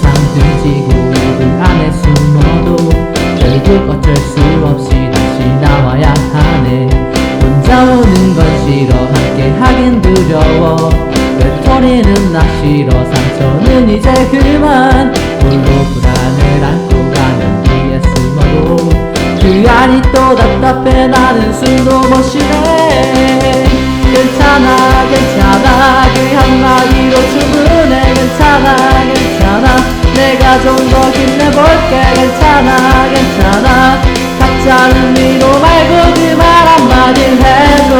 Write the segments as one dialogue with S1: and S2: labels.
S1: 영상 등지고 이불 안에 숨어도 결국 어쩔 수 없이 다시 나와야 하네. 혼자 오는 건 싫어 함께 하긴 두려워. 외톨이는 나 싫어 상처는 이제 그만. 홀로 불안을 안고 가는 뒤에 숨어도 그 안이 또 답답해 나는 숨도 못 쉬네 말 한마디 해줘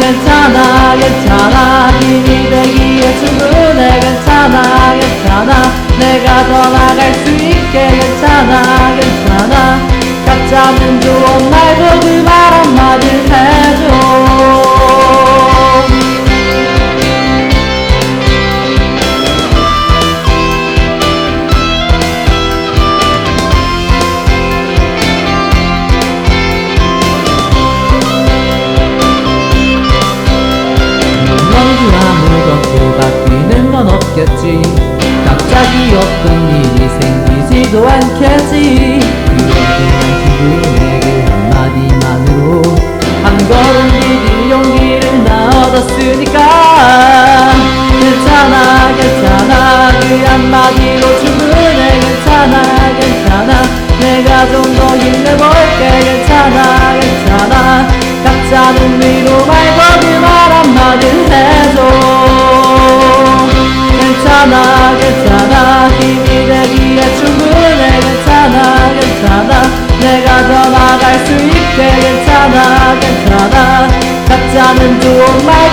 S1: 괜찮아 괜찮아. 힘이 되기에 충분해 괜찮아 괜찮아. 내가 더 나갈 수 있게 괜찮아 괜찮아. 각자는 좋은 말 생겼지. 갑자기 어떤 일이 생기지도 않겠지. 그에게 한마디만으로 한 걸음 길이 용기를 나 얻었으니까. 괜찮아 괜찮아. 그 한마디로 충분해. 괜찮아 괜찮아. 내가 좀 더 힘내볼게. 괜찮아 괜찮아. 각자는 da um